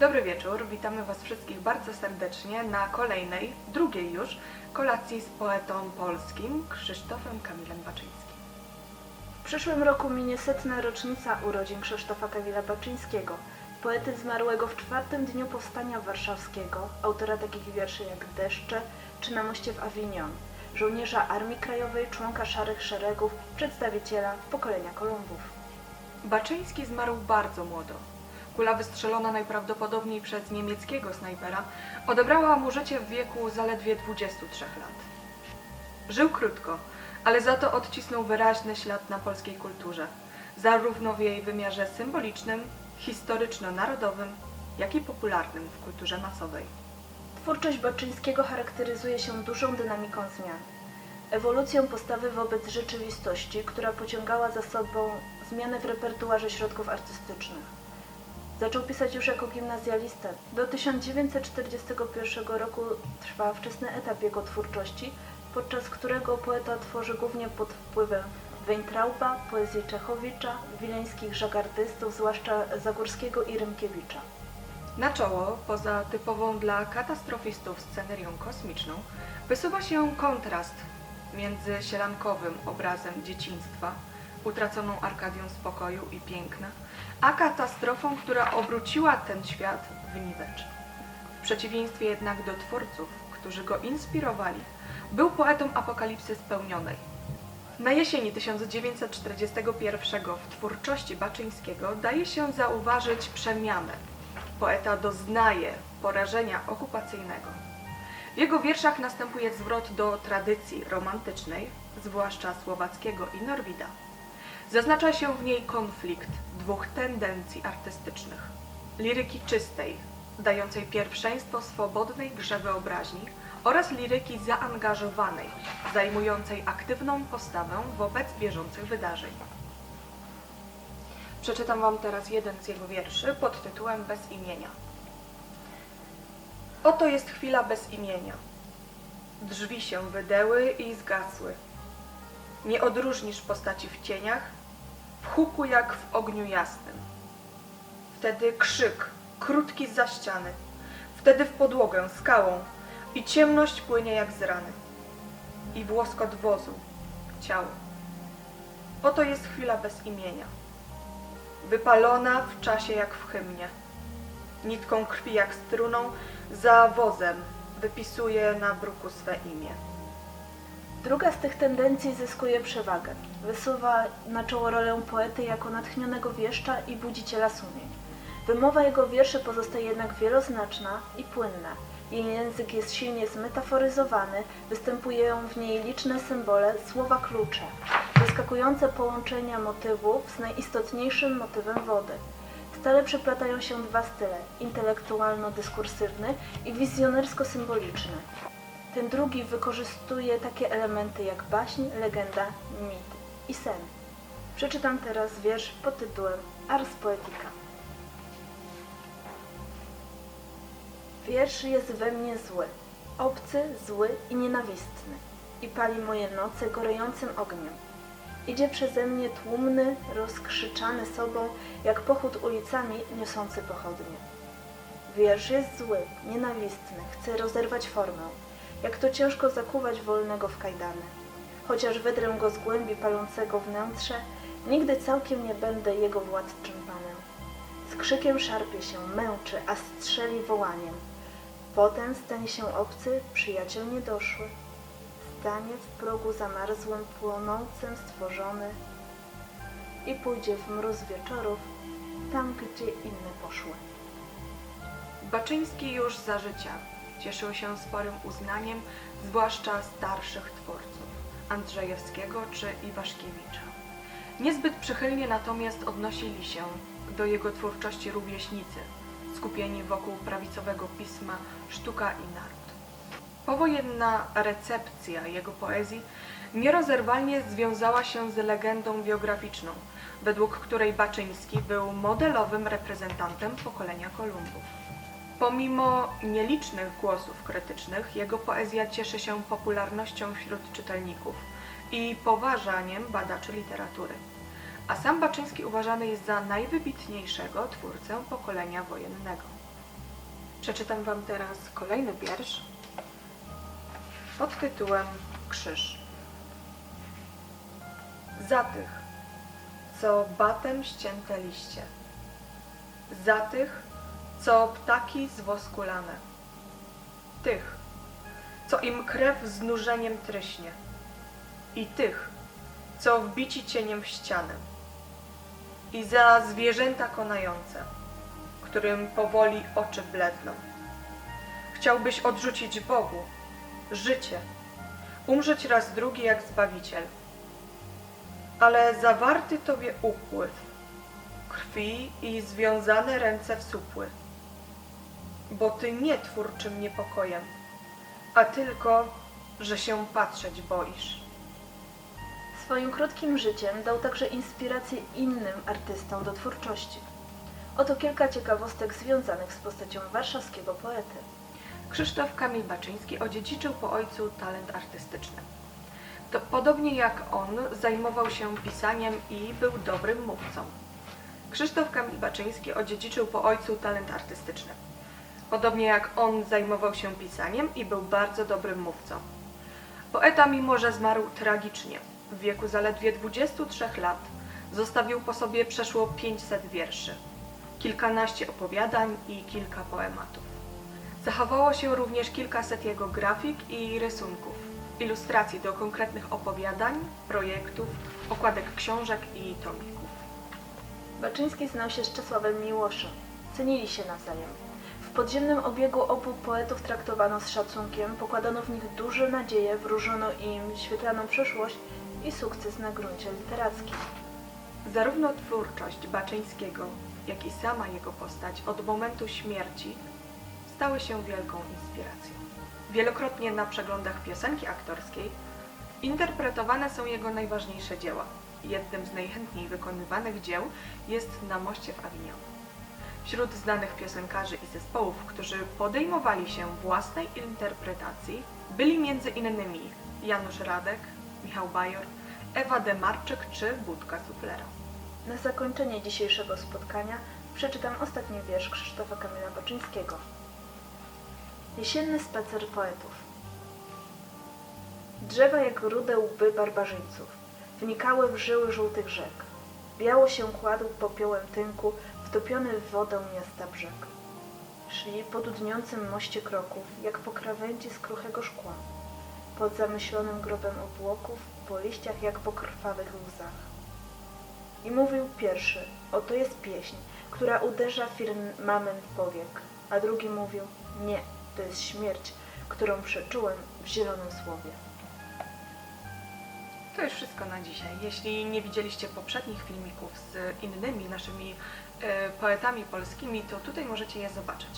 Dobry wieczór, witamy Was wszystkich bardzo serdecznie na kolejnej, drugiej już, kolacji z poetą polskim Krzysztofem Kamilem Baczyńskim. W przyszłym roku minie setna rocznica urodzin Krzysztofa Kamila Baczyńskiego, poety zmarłego w czwartym dniu powstania warszawskiego, autora takich wierszy jak Deszcze czy Na moście w Avignon, żołnierza Armii Krajowej, członka Szarych Szeregów, przedstawiciela pokolenia Kolumbów. Baczyński zmarł bardzo młodo. Kula wystrzelona najprawdopodobniej przez niemieckiego snajpera odebrała mu życie w wieku zaledwie 23 lat. Żył krótko, ale za to odcisnął wyraźny ślad na polskiej kulturze, zarówno w jej wymiarze symbolicznym, historyczno-narodowym, jak i popularnym w kulturze masowej. Twórczość Baczyńskiego charakteryzuje się dużą dynamiką zmian. Ewolucją postawy wobec rzeczywistości, która pociągała za sobą zmiany w repertuarze środków artystycznych. Zaczął pisać już jako gimnazjalista. Do 1941 roku trwa wczesny etap jego twórczości, podczas którego poeta tworzy głównie pod wpływem Weintrauba, poezji Czechowicza, wileńskich żagardystów, zwłaszcza Zagórskiego i Rymkiewicza. Na czoło, poza typową dla katastrofistów scenerią kosmiczną, wysuwa się kontrast między sielankowym obrazem dzieciństwa, utraconą Arkadią spokoju i piękna, a katastrofą, która obróciła ten świat w niwecz. W przeciwieństwie jednak do twórców, którzy go inspirowali, był poetą apokalipsy spełnionej. Na jesieni 1941 w twórczości Baczyńskiego daje się zauważyć przemianę. Poeta doznaje porażenia okupacyjnego. W jego wierszach następuje zwrot do tradycji romantycznej, zwłaszcza słowackiego i Norwida. Zaznacza się w niej konflikt dwóch tendencji artystycznych. Liryki czystej, dającej pierwszeństwo swobodnej grze wyobraźni oraz liryki zaangażowanej, zajmującej aktywną postawę wobec bieżących wydarzeń. Przeczytam Wam teraz jeden z jego wierszy pod tytułem Bez imienia. Oto jest chwila bez imienia. Drzwi się wydeły i zgasły. Nie odróżnisz postaci w cieniach, w huku jak w ogniu jasnym. Wtedy krzyk, krótki za ściany, wtedy w podłogę skałą i ciemność płynie jak z rany. I włoskot wozu, ciało. Oto jest chwila bez imienia wypalona w czasie jak w hymnie. Nitką krwi jak struną, za wozem wypisuje na bruku swe imię. Druga z tych tendencji zyskuje przewagę. Wysuwa na czoło rolę poety jako natchnionego wieszcza i budziciela sumień. Wymowa jego wierszy pozostaje jednak wieloznaczna i płynna. Jej język jest silnie zmetaforyzowany, występują w niej liczne symbole, słowa klucze, zaskakujące połączenia motywów z najistotniejszym motywem wody. Stale przeplatają się dwa style, intelektualno-dyskursywny i wizjonersko-symboliczny. Ten drugi wykorzystuje takie elementy jak baśń, legenda, mit i sen. Przeczytam teraz wiersz pod tytułem Ars Poetica. Wiersz jest we mnie zły, obcy, zły i nienawistny i pali moje noce gorejącym ogniem. Idzie przeze mnie tłumny, rozkrzyczany sobą, jak pochód ulicami niosący pochodnie. Wiersz jest zły, nienawistny, chce rozerwać formę. Jak to ciężko zakuwać wolnego w kajdany. Chociaż wydrę go z głębi palącego wnętrze, nigdy całkiem nie będę jego władczym panem. Z krzykiem szarpie się, męczy, a strzeli wołaniem. Potem stanie się obcy, przyjaciel niedoszły. Stanie w progu zamarzłym, płonącym stworzony i pójdzie w mróz wieczorów, tam gdzie inne poszły. Baczyński już za życia cieszył się sporym uznaniem, zwłaszcza starszych twórców Andrzejewskiego czy Iwaszkiewicza. Niezbyt przychylnie natomiast odnosili się do jego twórczości rówieśnicy, skupieni wokół prawicowego pisma Sztuka i Naród. Powojenna recepcja jego poezji nierozerwalnie związała się z legendą biograficzną, według której Baczyński był modelowym reprezentantem pokolenia Kolumbów. Pomimo nielicznych głosów krytycznych, jego poezja cieszy się popularnością wśród czytelników i poważaniem badaczy literatury. A sam Baczyński uważany jest za najwybitniejszego twórcę pokolenia wojennego. Przeczytam Wam teraz kolejny wiersz pod tytułem Krzyż. Za tych, co batem ścięte liście, za tych, co ptaki z wosku lane, tych, co im krew znużeniem tryśnie. I tych, co wbici cieniem w ścianę. I za zwierzęta konające, którym powoli oczy bledną. Chciałbyś odrzucić Bogu życie, umrzeć raz drugi jak Zbawiciel, ale zawarty Tobie upływ krwi i związane ręce w supły, bo Ty nie twórczym niepokojem, a tylko, że się patrzeć boisz. Swoim krótkim życiem dał także inspirację innym artystom do twórczości. Oto kilka ciekawostek związanych z postacią warszawskiego poety. Krzysztof Kamil Baczyński odziedziczył po ojcu talent artystyczny. To, podobnie jak on, zajmował się pisaniem i był dobrym mówcą. Krzysztof Kamil Baczyński odziedziczył po ojcu talent artystyczny. Podobnie jak on zajmował się pisaniem i był bardzo dobrym mówcą. Poeta, mimo że zmarł tragicznie, w wieku zaledwie 23 lat, zostawił po sobie przeszło 500 wierszy, kilkanaście opowiadań i kilka poematów. Zachowało się również kilkaset jego grafik i rysunków, ilustracji do konkretnych opowiadań, projektów, okładek książek i tomików. Baczyński znał się z Czesławem Miłoszem. Cenili się nawzajem. W podziemnym obiegu obu poetów traktowano z szacunkiem, pokładano w nich duże nadzieje, wróżono im świetlaną przyszłość i sukces na gruncie literackim. Zarówno twórczość Baczyńskiego, jak i sama jego postać od momentu śmierci stały się wielką inspiracją. Wielokrotnie na przeglądach piosenki aktorskiej interpretowane są jego najważniejsze dzieła. Jednym z najchętniej wykonywanych dzieł jest Na moście w Avignon. Wśród znanych piosenkarzy i zespołów, którzy podejmowali się własnej interpretacji, byli innymi Janusz Radek, Michał Bajor, Ewa Demarczyk czy Budka Suflera. Na zakończenie dzisiejszego spotkania przeczytam ostatni wiersz Krzysztofa Kamila Baczyńskiego. Jesienny spacer poetów. Drzewa jak rude łby barbarzyńców wnikały w żyły żółtych rzek. Biało się kładł popiołem tynku wtopiony w wodę miasta brzeg. Szli po dudniącym moście kroków, jak po krawędzi z kruchego szkła, pod zamyślonym grobem obłoków, po liściach jak po krwawych łzach. I mówił pierwszy, oto jest pieśń, która uderza firmament powiek, a drugi mówił, nie, to jest śmierć, którą przeczułem w zielonym słowie. To już wszystko na dzisiaj. Jeśli nie widzieliście poprzednich filmików z innymi naszymi e, poetami polskimi, to tutaj możecie je zobaczyć.